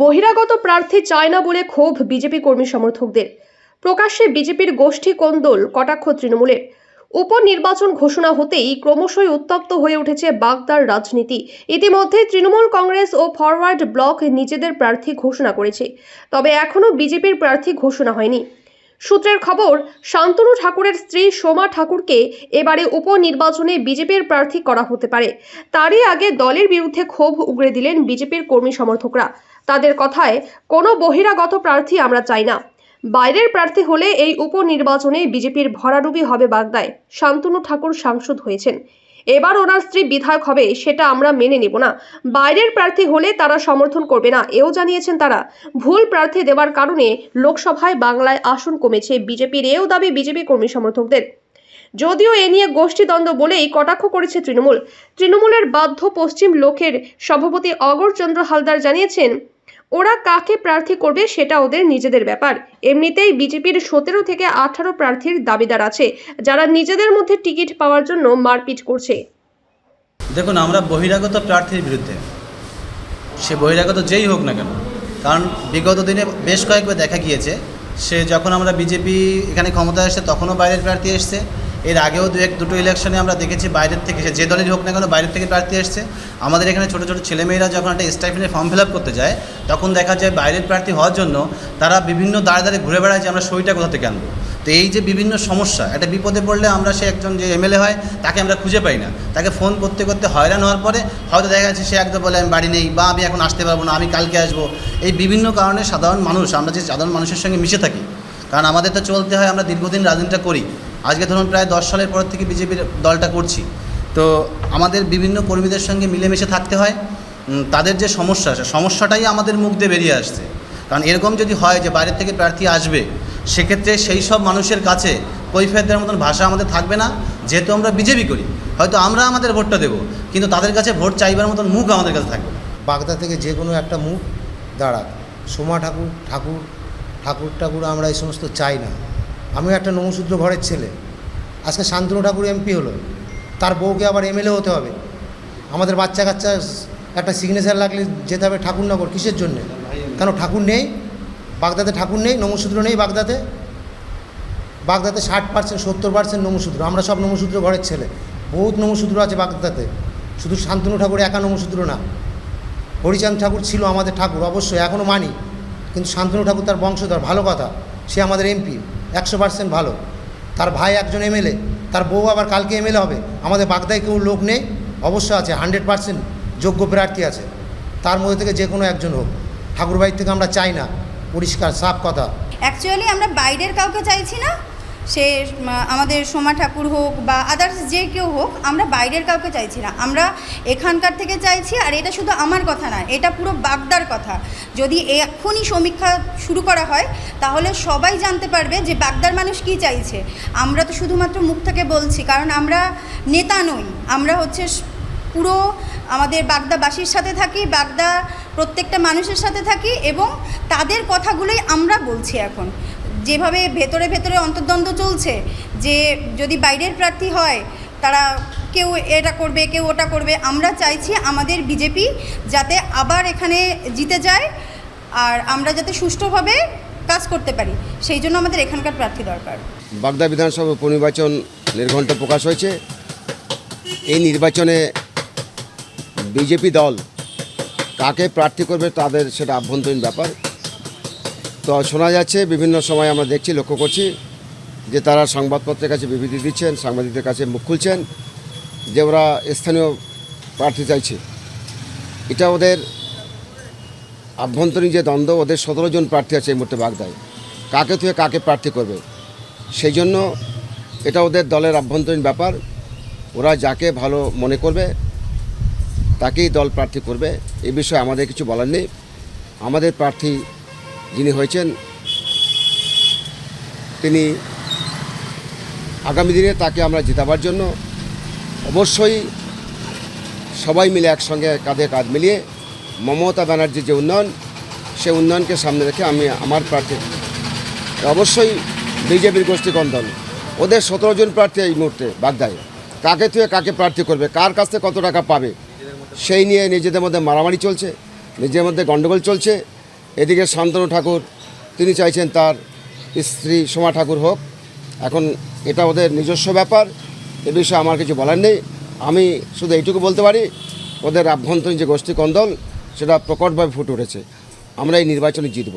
বহিরাগত প্রার্থী চায় না বলে ক্ষোভ বিজেপি কর্মী সমর্থকদের। প্রকাশ্যে বিজেপির গোষ্ঠী কোন্দল, কটাক্ষ তৃণমূলের। উপনির্বাচন ঘোষণা হতেই ক্রমশই উত্তপ্ত হয়ে উঠেছে বাগদার রাজনীতি। ইতিমধ্যে তৃণমূল কংগ্রেস ও ফরওয়ার্ড ব্লক নিজেদের প্রার্থী ঘোষণা করেছে। তবে এখনও বিজেপির প্রার্থী ঘোষণা হয়নি। সূত্রের খবর, শান্তনু ঠাকুরের স্ত্রী সোমা ঠাকুরকে এবারে উপনির্বাচনে বিজেপির প্রার্থী করা হতে পারে। তারই আগে দলের বিরুদ্ধে ক্ষোভ উগড়ে দিলেন বিজেপির কর্মী সমর্থকরা। তাদের কথায় কোনো বহিরাগত প্রার্থী আমরা চাই না। বাইরের প্রার্থী হলে এই উপনির্বাচনে বিজেপির ভরাডুবি হবে বাগদায়, শান্তনু ঠাকুর সাংসদ হয়েছেন। এবার ওনার স্ত্রী বিধায়ক হবে, সেটা আমরা মেনে নেব না। বাইরের প্রার্থী হলে তারা সমর্থন করবে না, এও জানিয়েছেন তারা। ভুল প্রার্থী দেওয়ার কারণে লোকসভায় বাংলায় আসন কমেছে, বিজেপির এও দাবি বিজেপি কর্মী সমর্থকদের। যদিও এ নিয়ে গোষ্ঠীদ্বন্দ্ব বলেই কটাক্ষ করেছে তৃণমূল। তৃণমূলের বাধ্য পশ্চিম লোকের সভাপতি অগরচন্দ্র হালদার জানিয়েছেন ওরা কাকে প্রার্থী করবে সেটা ওদের নিজেদের ব্যাপার। এমনিতেই বিজেপির সতেরো থেকে আঠারো প্রার্থীর দাবিদার আছে, যারা নিজেদের মধ্যে টিকিট পাওয়ার জন্য মারপিট করছে। দেখুন, আমরা বহিরাগত প্রার্থীর বিরুদ্ধে, সে বহিরাগত যেই হোক না কেন, কারণ বিগত দিনে বেশ কয়েকবার দেখা গিয়েছে, সে যখন আমরা বিজেপি এখানে ক্ষমতায় আসছে তখনও বাইরের প্রার্থী এসছে এর আগেও দু, এক, দুটো ইলেকশনে আমরা দেখেছি বাইরের থেকে যে দলেরই হোক না কেন বাইরের থেকে প্রার্থী এসছে। আমাদের এখানে ছোটো ছোটো ছেলেমেয়েরা যখন একটা স্টাইফেনের ফর্ম ফিল করতে যায়, তখন দেখা যায় বাইরের প্রার্থী হওয়ার জন্য তারা বিভিন্ন দাঁড়ে দাঁড়ে ঘুরে বেড়ায় যে আমরা সইটা কোথা থেকে আনব। তো এই যে বিভিন্ন সমস্যা, একটা বিপদে পড়লে আমরা সে একজন যে এমএলএ হয়, তাকে আমরা খুঁজে পাই না। তাকে ফোন করতে করতে হয়রান হওয়ার পরে হয়তো দেখা যাচ্ছে সে একদম বলে, আমি বাড়ি নেই বা আমি এখন আসতে পারব না, আমি কালকে আসব। এই বিভিন্ন কারণে সাধারণ মানুষ, আমরা যে সাধারণ মানুষের সঙ্গে মিশে থাকি, কারণ আমাদের তো চলতে হয়, আমরা দীর্ঘদিন রাজনীতিটা করি। আজকে ধরুন প্রায় দশ সালের পর থেকে বিজেপির দলটা করছি। তো আমাদের বিভিন্ন কর্মীদের সঙ্গে মিলেমিশে থাকতে হয়। তাদের যে সমস্যা সে সমস্যাটাই আমাদের মুখ দিয়ে বেরিয়ে আসছে। কারণ এরকম যদি হয় যে বাইরের থেকে প্রার্থী আসবে, সেক্ষেত্রে সেই সব মানুষের কাছে কৈফিয়ত দেওয়ার মতন ভাষা আমাদের থাকবে না, যেহেতু আমরা বিজেপি করি। হয়তো আমরা আমাদের ভোটটা দেবো, কিন্তু তাদের কাছে ভোট চাইবার মতন মুখ আমাদের কাছে থাকবে বাগদা থেকে যে কোনো একটা মুখ দাঁড়াক। সোমা ঠাকুর ঠাকুর ঠাকুর ঠাকুর আমরা এই সমস্ত চাই না। আমিও একটা নমশূদ্র ঘরের ছেলে। আজকে শান্তনু ঠাকুর এমপি হলো। তার বউকে আবার এমএলএ হতে হবে। আমাদের বাচ্চা কাচ্চা একটা সিগনেচার লাগলে যেতে হবে ঠাকুরনগর। কিসের জন্যে? কেন ঠাকুর নেই? বাগদাতে ঠাকুর নেই নমশূদ্র নেই বাগদাতে বাগদাতে ষাট পার্সেন্ট সত্তর পার্সেন্ট নমশূদ্র আমরা সব নমশূদ্র ঘরের ছেলে। বহুত নমশূদ্র আছে বাগদাতে শুধু শান্তনু ঠাকুর একা নমশূদ্র না। হরিচাঁদ ঠাকুর ছিল আমাদের ঠাকুর, অবশ্যই এখনও মানি। কিন্তু শান্তনু ঠাকুর তার বংশধর, ভালো কথা। সে আমাদের এমপি একশো পার্সেন্ট ভালো। তার ভাই একজন এমএলএ তার বউ আবার কালকে এমএলএ হবে। আমাদের বাগদায় কেউ লোক নেই, অবশ্য আছে, হান্ড্রেড পার্সেন্ট যোগ্য প্রার্থী আছে। তার মধ্যে থেকে যে কোনো একজন হোক। ঠাকুরবাড়ির থেকে আমরা চাই না, পরিষ্কার, সাফ কথা। অ্যাকচুয়ালি আমরা বাইরের কাউকে চাইছি না সে আমাদের সোমা ঠাকুর হোক বা আদার্স যে কেউ হোক, আমরা বাইরের কাউকে চাইছি না। আমরা এখানকার থেকে চাইছি, আর এটা শুধু আমার কথা না, এটা পুরো বাগদার কথা। যদি এখনই সমীক্ষা শুরু করা হয়, তাহলে সবাই জানতে পারবে যে বাগদার মানুষ কি চাইছে। আমরা তো শুধুমাত্র মুখ থেকে বলছি, কারণ আমরা নেতা নই। আমরা হচ্ছে পুরো আমাদের বাগদাবাসীর সাথে থাকি, বাগদা প্রত্যেকটা মানুষের সাথে থাকি, এবং তাদের কথাগুলোই আমরা বলছি এখন। যেভাবে ভেতরে ভেতরে অন্তর্দ্বন্দ্ব চলছে, যে যদি বাইরের প্রার্থী হয়, তারা কেউ এটা করবে, কেউ ওটা করবে, আমরা চাইছি আমাদের বিজেপি যাতে আবার এখানে জিতে যায় আর আমরা যাতে সুষ্ঠুভাবে কাজ করতে পারি। সেই জন্য আমাদের এখানকার প্রার্থী দরকার। বাগদা বিধানসভা উপনির্বাচন নির্ঘণ্ট প্রকাশ হয়েছে। এই নির্বাচনে বিজেপি দল কাকে প্রার্থী করবে তাদের সেটা আভ্যন্তরীণ ব্যাপার। তো শোনা যাচ্ছে, বিভিন্ন সময় আমরা দেখছি, লক্ষ্য করছি যে তারা সংবাদপত্রের কাছে বিবৃতি দিচ্ছেন, সাংবাদিকদের কাছে মুখ খুলছেন যে ওরা স্থানীয় প্রার্থী চাইছে। এটা ওদের আভ্যন্তরীণ যে দ্বন্দ্ব, ওদের সতেরো জন প্রার্থী আছে এই মুহূর্তে বাগদায়। কাকে থেকে কাকে প্রার্থী করবে? সেই জন্য এটা ওদের দলের আভ্যন্তরীণ ব্যাপার। ওরা যাকে ভালো মনে করবে, তাকেই দল প্রার্থী করবে, এ বিষয়ে আমাদের কিছু বলার নেই। আমাদের প্রার্থী যিনি হয়েছেন, তিনি আগামী দিনে তাকে আমরা জেতাবার জন্য অবশ্যই সবাই মিলে একসঙ্গে কাঁধে কাঁধ মিলিয়ে মমতা ব্যানার্জির যে উন্নয়ন, সে উন্নয়নকে সামনে রেখে আমি আমার প্রার্থী। অবশ্যই বিজেপির গোষ্ঠী দল ওদের সতেরো জন প্রার্থী এই মুহূর্তে বাগদায় কাকে থেকে কাকে প্রার্থী করবে, কার কাছ থেকে কত টাকা পাবে, সেই নিয়ে নিজেদের মধ্যে মারামারি চলছে, নিজেদের মধ্যে গণ্ডগোল চলছে। এদিকে শান্তনু ঠাকুর, তিনি চাইছেন তার স্ত্রী সোমা ঠাকুর হোক। এখন এটা ওদের নিজস্ব ব্যাপার, এ বিষয়ে আমার কিছু বলার নেই। আমি শুধু এইটুকু বলতে পারি, ওদের আভ্যন্তরীণ যে গোষ্ঠী কন্দল সেটা প্রকটভাবে ফুটে উঠেছে। আমরা এই নির্বাচনে জিতব।